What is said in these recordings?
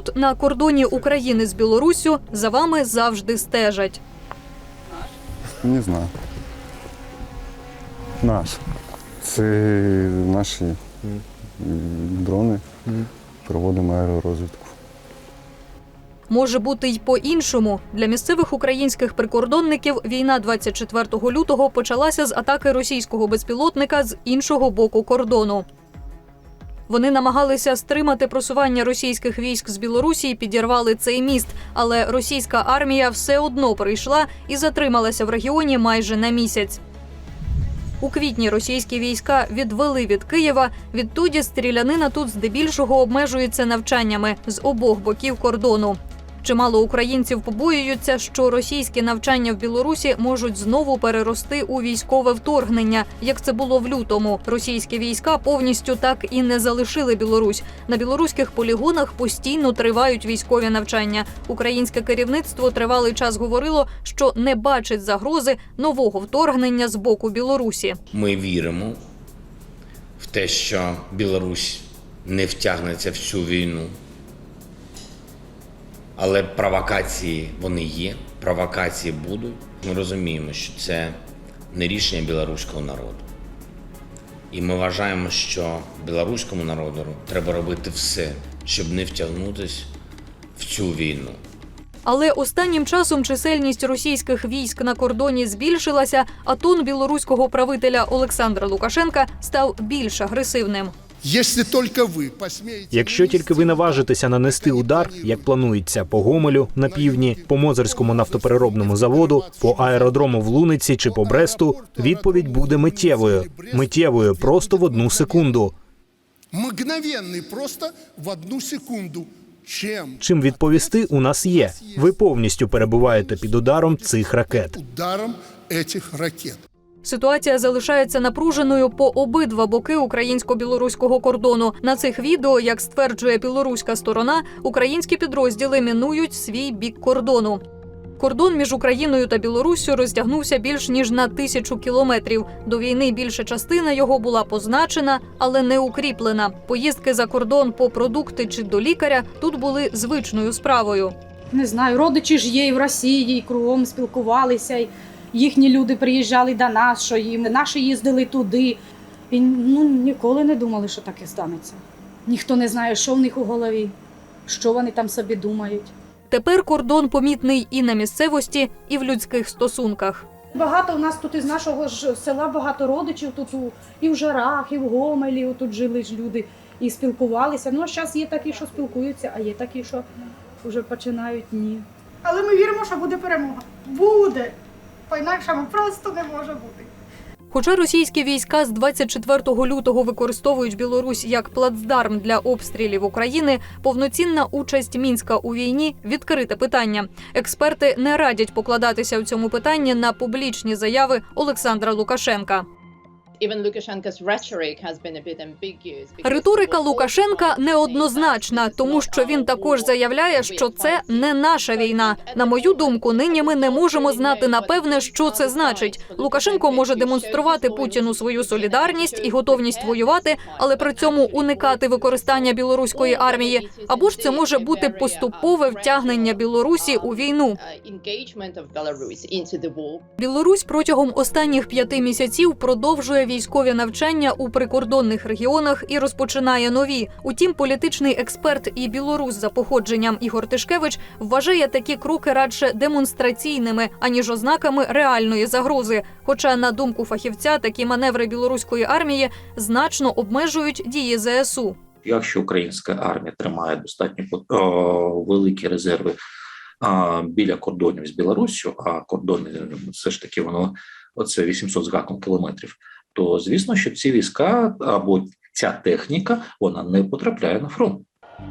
тут, на кордоні України з Білоруссю, за вами завжди стежать. Не знаю. Наш. Це наші м, дрони. Проводимо аеророзвідку. Може бути й по-іншому. Для місцевих українських прикордонників війна 24 лютого почалася з атаки російського безпілотника з іншого боку кордону. Вони намагалися стримати просування російських військ з Білорусі і підірвали цей міст, але російська армія все одно прийшла і затрималася в регіоні майже на місяць. У квітні російські війська відвели від Києва. Відтоді стрілянина тут здебільшого обмежується навчаннями з обох боків кордону. Чимало українців побоюються, що російські навчання в Білорусі можуть знову перерости у військове вторгнення, як це було в лютому. Російські війська повністю так і не залишили Білорусь. На білоруських полігонах постійно тривають військові навчання. Українське керівництво тривалий час говорило, що не бачить загрози нового вторгнення з боку Білорусі. Ми віримо в те, що Білорусь не втягнеться в цю війну. Але провокації вони є, провокації будуть. Ми розуміємо, що це не рішення білоруського народу. І ми вважаємо, що білоруському народу треба робити все, щоб не втягнутися в цю війну. Але останнім часом чисельність російських військ на кордоні збільшилася, а тон білоруського правителя Олександра Лукашенка став більш агресивним. Если только вы посмеете... Якщо тільки ви наважитеся нанести удар, як планується, по Гомелю на півдні, по Мозерському нафтопереробному заводу, по аеродрому в Луниці чи по Бресту, відповідь буде миттєвою. Миттєвою просто в одну секунду. Мгновенный, просто в одну секунду. Чем? Чим відповісти у нас є. Ви повністю перебуваєте під ударом цих ракет. Ударом этих ракет. Ситуація залишається напруженою по обидва боки українсько-білоруського кордону. На цих відео, як стверджує білоруська сторона, українські підрозділи мінують свій бік кордону. Кордон між Україною та Білоруссю розтягнувся більш ніж на тисячу кілометрів. До війни більша частина його була позначена, але не укріплена. Поїздки за кордон по продукти чи до лікаря тут були звичною справою. Не знаю, родичі ж є і в Росії, і кругом спілкувалися. І їхні люди приїжджали до нас, що їм наші їздили туди. І ну, ніколи не думали, що таке станеться. Ніхто не знає, що в них у голові, що вони там собі думають. Тепер кордон помітний і на місцевості, і в людських стосунках. Багато у нас тут із нашого ж села багато родичів тут у, і в Жарах, і в Гомелі. Тут жили ж люди і спілкувалися. Ну, а зараз є такі, що спілкуються, а є такі, що вже починають ні. Але ми віримо, що буде перемога. Буде. По-інакшому просто не може бути. Хоча російські війська з 24 лютого використовують Білорусь як плацдарм для обстрілів України, повноцінна участь мінська у війні відкрите питання. Експерти не радять покладатися в цьому питанні на публічні заяви Олександра Лукашенка. Риторика Лукашенка неоднозначна, тому що він також заявляє, що це не наша війна. На мою думку, нині ми не можемо знати напевне, що це значить. Лукашенко може демонструвати Путіну свою солідарність і готовність воювати, але при цьому уникати використання білоруської армії. Або ж це може бути поступове втягнення Білорусі у війну. Білорусь протягом останніх п'яти місяців продовжує військові навчання у прикордонних регіонах і розпочинає нові. Утім, політичний експерт і білорус за походженням Ігор Тишкевич вважає такі кроки радше демонстраційними, аніж ознаками реальної загрози. Хоча, на думку фахівця, такі маневри білоруської армії значно обмежують дії ЗСУ. Якщо українська армія тримає достатньо о, великі резерви а, біля кордонів з Білоруссю, а кордони все ж таки воно оце 800 з гаком кілометрів, то звісно, що ці війська або ця техніка вона не потрапляє на фронт.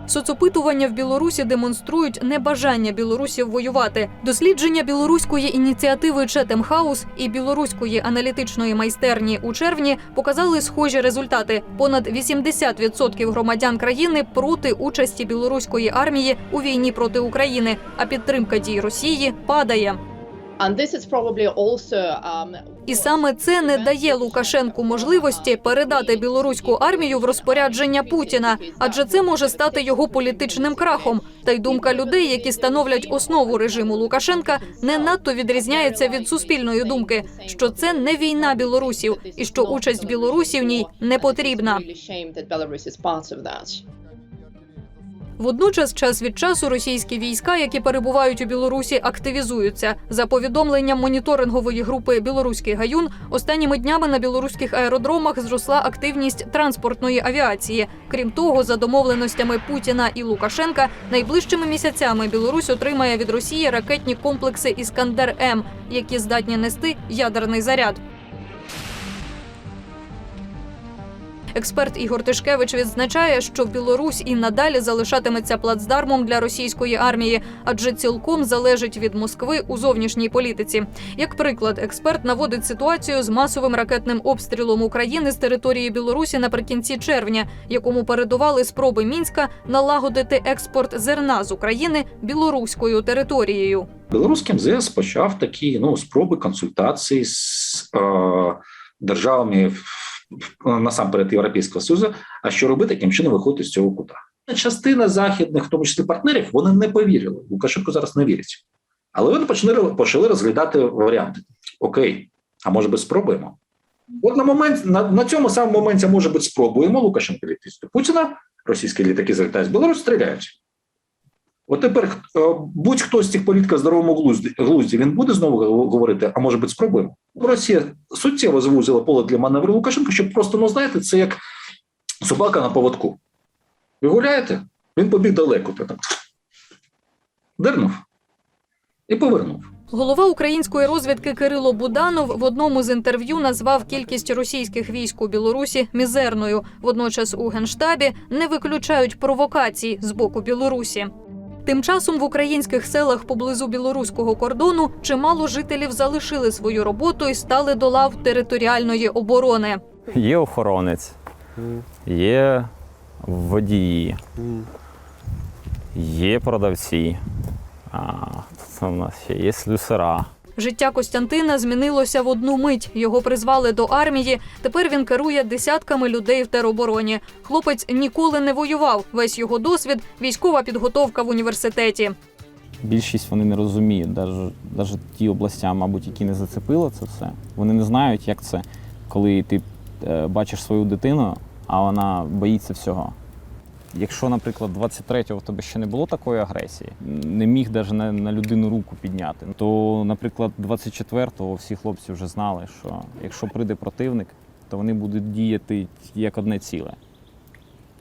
Соцопитування в Білорусі демонструють небажання білорусів воювати. Дослідження білоруської ініціативи Четем Хаус і білоруської аналітичної майстерні у червні показали схожі результати. Понад 80% громадян країни проти участі білоруської армії у війні проти України, а підтримка дій Росії падає. І саме це не дає Лукашенку можливості передати білоруську армію в розпорядження Путіна, адже це може стати його політичним крахом. Та й думка людей, які становлять основу режиму Лукашенка, не надто відрізняється від суспільної думки, що це не війна білорусів і що участь Білорусі в ній не потрібна. Водночас, час від часу російські війська, які перебувають у Білорусі, активізуються. За повідомленням моніторингової групи Білоруський гаюн, останніми днями на білоруських аеродромах зросла активність транспортної авіації. Крім того, за домовленостями Путіна і Лукашенка, найближчими місяцями Білорусь отримає від Росії ракетні комплекси Іскандер М, які здатні нести ядерний заряд. Експерт Ігор Тишкевич відзначає, що Білорусь і надалі залишатиметься плацдармом для російської армії, адже цілком залежить від Москви у зовнішній політиці. Як приклад, експерт наводить ситуацію з масовим ракетним обстрілом України з території Білорусі наприкінці червня, якому передували спроби мінська налагодити експорт зерна з України білоруською територією. Білоруський МЗС почав такі ну спроби консультацій з е, державами насамперед Європейського Союзу. А що робити, яким чином виходити з цього кута? Частина західних, в тому числі партнерів, вони не повірили. Лукашенко зараз не вірить. Але вони почали, почали розглядати варіанти. Окей, а може би спробуємо? От на момент на, на цьому самому моменті, може бути, спробуємо Лукашенко до Путіна, російські літаки залітають з Білорусі, стріляють. От тепер е, будь-хто з цих політиків здоровому глузді, він буде знову говорити, а може бути, спробуємо. Росія суттєво звузила поле для маневру Лукашенка, щоб просто, ну знаєте, це як собака на поводку. Ви гуляєте, він побіг далеко, та так дернув і повернув. Голова української розвідки Кирило Буданов в одному з інтерв'ю назвав кількість російських військ у Білорусі мізерною. Водночас у генштабі не виключають провокацій з боку Білорусі. Тим часом в українських селах поблизу білоруського кордону чимало жителів залишили свою роботу і стали до лав територіальної оборони. Є охоронець, є водії, є продавці. А, це в нас ще є слюсара. Життя Костянтина змінилося в одну мить. Його призвали до армії. Тепер він керує десятками людей в теробороні. Хлопець ніколи не воював. Весь його досвід військова підготовка в університеті. Більшість вони не розуміють, навіть ті областя, мабуть, які не зацепило це все. Вони не знають, як це, коли ти е, бачиш свою дитину, а вона боїться всього. Якщо, наприклад, 23-го в тебе ще не було такої агресії, не міг навіть на, на людину руку підняти, то, наприклад, 24-го всі хлопці вже знали, що якщо прийде противник, то вони будуть діяти як одне ціле.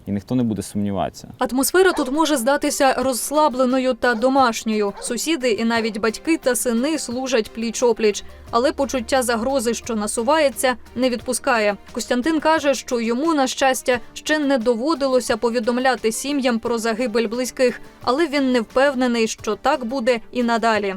І ніхто не буде сумніватися. Атмосфера тут може здатися розслабленою та домашньою. Сусіди і навіть батьки та сини служать пліч-опліч. Але почуття загрози, що насувається, не відпускає. Костянтин каже, що йому, на щастя, ще не доводилося повідомляти сім'ям про загибель близьких, але він не впевнений, що так буде і надалі.